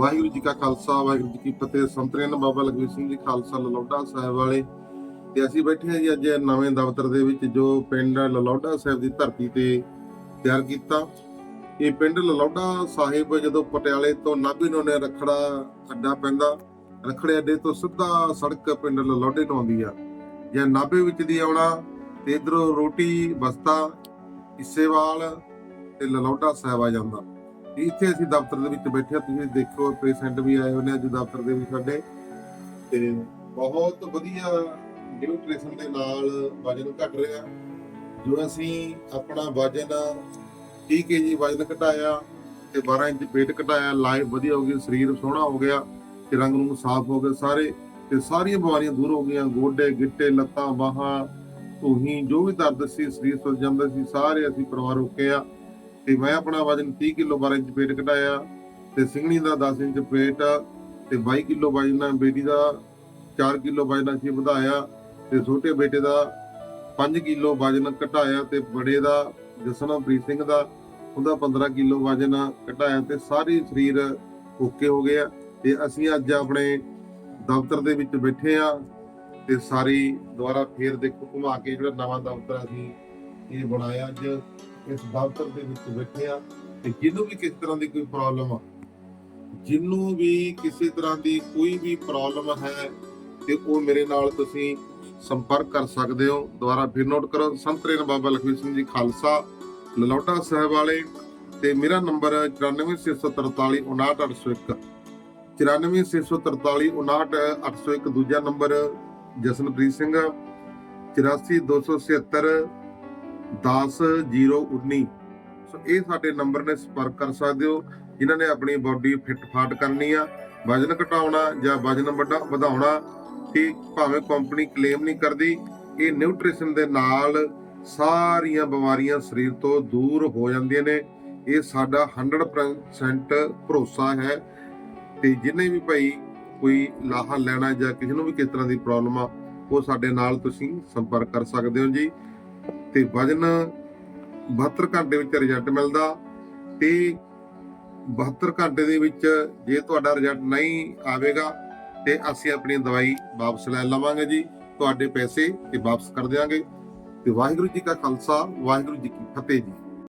ਵਾਹਿਗੁਰੂ ਜੀ ਕਾ ਖਾਲਸਾ, ਵਾਹਿਗੁਰੂ ਜੀ ਕੀ ਫਤਿਹ। ਸੰਤਰੇਨ ਬਾਬਾ ਲਖਵੀਰ ਸਿੰਘ ਜੀ, ਖਾਲਸਾ ਲਲੌਡਾ ਸਾਹਿਬ ਵਾਲੇ। ਤੇ ਅਸੀਂ ਬੈਠੇ ਹਾਂ ਜੀ ਅੱਜ ਨਵੇਂ ਦਫ਼ਤਰ ਦੇ ਵਿੱਚ, ਜੋ ਪਿੰਡ ਲਲੌਡਾ ਸਾਹਿਬ ਦੀ ਧਰਤੀ ਤੇ ਤਿਆਰ ਕੀਤਾ। ਇਹ ਪਿੰਡ ਲਲੌਡਾ ਸਾਹਿਬ ਜਦੋਂ ਪਟਿਆਲੇ ਤੋਂ ਨਾਭੇ ਨੂੰ ਨੇ ਰਖੜਾ ਅੱਡਾ ਪੈਂਦਾ। ਰਖੜੇ ਅੱਡੇ ਤੋਂ ਸਿੱਧਾ ਸੜਕ ਪਿੰਡ ਲਲੌਡੇ ਨੂੰ ਆਉਂਦੀ ਆ। ਜਾਂ ਨਾਭੇ ਵਿੱਚ ਦੀ ਆਉਣਾ, ਤੇ ਇਧਰੋਂ ਰੋਟੀ, ਬਸਤਾ ਇਸੇਵਾਲ ਤੇ ਲਲੌਡਾ ਸਾਹਿਬ ਆ ਜਾਂਦਾ। ਇੱਥੇ ਅਸੀਂ ਦਫ਼ਤਰ ਦੇ ਵਿੱਚ ਬੈਠੇ ਹਾਂ, ਤੁਸੀਂ ਦੇਖੋ, ਪੇਸ਼ੈਂਟ ਵੀ ਆਏ ਹੋਏ ਨੇ ਅੱਜ ਦਫ਼ਤਰ ਦੇ ਵਿੱਚ ਸਾਡੇ। ਤੇ ਬਹੁਤ ਵਧੀਆ ਨਿਊਟ੍ਰੀਸ਼ਨ ਦੇ ਨਾਲ ਵਜਨ ਘਟ ਰਿਹਾ। ਜੋ ਅਸੀਂ ਆਪਣਾ ਵਜਨ 30 ਕੇਜੀ ਵਜਨ ਘਟਾਇਆ ਤੇ 12 ਇੰਚ weight ਘਟਾਇਆ ਲਾਈਫ ਵਧੀਆ ਹੋ ਗਈ, ਸਰੀਰ ਸੋਹਣਾ ਹੋ ਗਿਆ ਤੇ ਰੰਗ ਨੂੰ ਸਾਫ਼ ਹੋ ਗਏ ਸਾਰੇ। ਤੇ ਸਾਰੀਆਂ ਬਿਮਾਰੀਆਂ ਦੂਰ ਹੋ ਗਈਆਂ, ਗੋਡੇ, ਗਿੱਟੇ, ਲੱਤਾਂ, ਬਾਹਾਂ ਧੂਹੀ ਜੋ ਵੀ ਦਰਦ ਸੀ, ਸਰੀਰ ਸੁੱਜ ਜਾਂਦਾ ਸੀ, ਸਾਰੇ ਅਸੀਂ ਪਰਿਵਾਰ ਰੋਕੇ ਆ। ਤੇ ਮੈਂ ਆਪਣਾ ਵਜਨ 30 ਕਿਲੋ 12 ਇੰਚ ਪੇਟ ਘਟਾਇਆ ਤੇ ਸਿੰਘਣੀ ਦਾ 10 ਇੰਚ ਪੇਟ ਤੇ 22 ਕਿਲੋ ਵਜਨ ਬੇਟੀ ਦਾ 4 ਕਿਲੋ ਵਜਨ ਅਸੀਂ ਵਧਾਇਆ ਤੇ ਛੋਟੇ ਬੇਟੇ ਦਾ 5 ਕਿਲੋ ਵਜਨ ਘਟਾਇਆ ਤੇ ਬੜੇ ਦਾ ਜਸਨਪ੍ਰੀਤ ਸਿੰਘ ਦਾ ਉਹਦਾ 15 ਕਿਲੋ ਵਜਨ ਘਟਾਇਆ ਤੇ ਸਾਰੇ ਸਰੀਰ ਓਕੇ ਹੋ ਗਏ ਆ ਤੇ ਅਸੀਂ ਅੱਜ ਆਪਣੇ ਦਫ਼ਤਰ ਦੇ ਵਿੱਚ ਬੈਠੇ ਆ ਤੇ ਸਾਰੀ ਦੁਬਾਰਾ ਫੇਰ ਦੇਖੋ ਘੁਮਾ ਕੇ ਜਿਹੜਾ ਨਵਾਂ ਦਫ਼ਤਰ ਅਸੀਂ ਇਹ ਬਣਾਇਆ ਅੱਜ ਇਸ ਦਫ਼ਤਰ ਦੇ ਵਿੱਚ ਬੈਠੇ ਆ। ਤੇ ਜਿਹਨੂੰ ਵੀ ਕਿਸ ਤਰ੍ਹਾਂ ਦੀ ਕੋਈ ਪ੍ਰੋਬਲਮ ਆ, ਜਿਹਨੂੰ ਵੀ ਕਿਸੇ ਤਰ੍ਹਾਂ ਦੀ ਕੋਈ ਵੀ ਪ੍ਰੋਬਲਮ ਹੈ ਤੇ ਉਹ ਮੇਰੇ ਨਾਲ ਤੁਸੀਂ ਸੰਪਰਕ ਕਰ ਸਕਦੇ ਹੋ। ਦੁਬਾਰਾ ਫਿਰ ਨੋਟ ਕਰੋ ਸੰਤਰੇਨ ਬਾਬਾ ਲਖਵੀਰ ਸਿੰਘ ਜੀ ਖਾਲਸਾ, ਲਲੌਟਾ ਸਾਹਿਬ ਵਾਲੇ ਤੇ ਮੇਰਾ ਨੰਬਰ 9464459801 9464459801 ਦੂਜਾ ਨੰਬਰ ਜਸਨਪ੍ਰੀਤ ਸਿੰਘ 84276 10019 ਸੋ ਇਹ ਸਾਡੇ ਨੰਬਰ ਨੇ ਸੰਪਰਕ ਕਰ ਸਕਦੇ ਹੋ, ਜਿਨ੍ਹਾਂ ਨੇ ਆਪਣੀ ਬਾਡੀ ਫਿੱਟ ਫਾਟ ਕਰਨੀ ਆ, ਵਜਨ ਘਟਾਉਣਾ ਜਾਂ ਵਜਨ ਵੱਡਾ ਵਧਾਉਣਾ, ਤੇ ਭਾਵੇਂ ਕੰਪਨੀ ਕਲੇਮ ਨਹੀਂ ਕਰਦੀ, ਇਹ ਨਿਊਟ੍ਰੀਸ਼ਨ ਦੇ ਨਾਲ ਸਾਰੀਆਂ ਬਿਮਾਰੀਆਂ ਸਰੀਰ ਤੋਂ ਦੂਰ ਹੋ ਜਾਂਦੀਆਂ ਨੇ। ਇਹ ਸਾਡਾ 100% ਭਰੋਸਾ ਹੈ। ਤੇ ਜਿੰਨੇ ਵੀ ਭਾਈ ਕੋਈ ਲਾਹਾ ਲੈਣਾ ਜਾਂ ਕਿਸੇ ਨੂੰ ਵੀ ਕਿਸ ਤਰ੍ਹਾਂ ਦੀ ਪ੍ਰੋਬਲਮ ਆ, ਉਹ ਸਾਡੇ ਨਾਲ ਤੁਸੀਂ ਸੰਪਰਕ ਕਰ ਸਕਦੇ ਹੋ ਜੀ। ਤੇ ਵਜਨ 72 ਘੰਟੇ ਵਿੱਚ ਰਿਜ਼ਲਟ ਮਿਲਦਾ ਤੇ 72 ਘੰਟੇ ਦੇ ਵਿੱਚ ਜੇ ਤੁਹਾਡਾ ਰਿਜ਼ਲਟ ਨਹੀਂ ਆਵੇਗਾ ਤੇ ਅਸੀਂ ਆਪਣੀ ਦਵਾਈ ਵਾਪਸ ਲੈ ਲਵਾਂਗੇ ਜੀ, ਤੁਹਾਡੇ ਪੈਸੇ ਤੇ ਵਾਪਸ ਕਰ ਦਿਆਂਗੇ। ਤੇ ਵਾਹਿਗੁਰੂ ਜੀ ਕਾ ਖਾਲਸਾ, ਵਾਹਿਗੁਰੂ ਜੀ ਕੀ ਫਤਿਹ ਜੀ।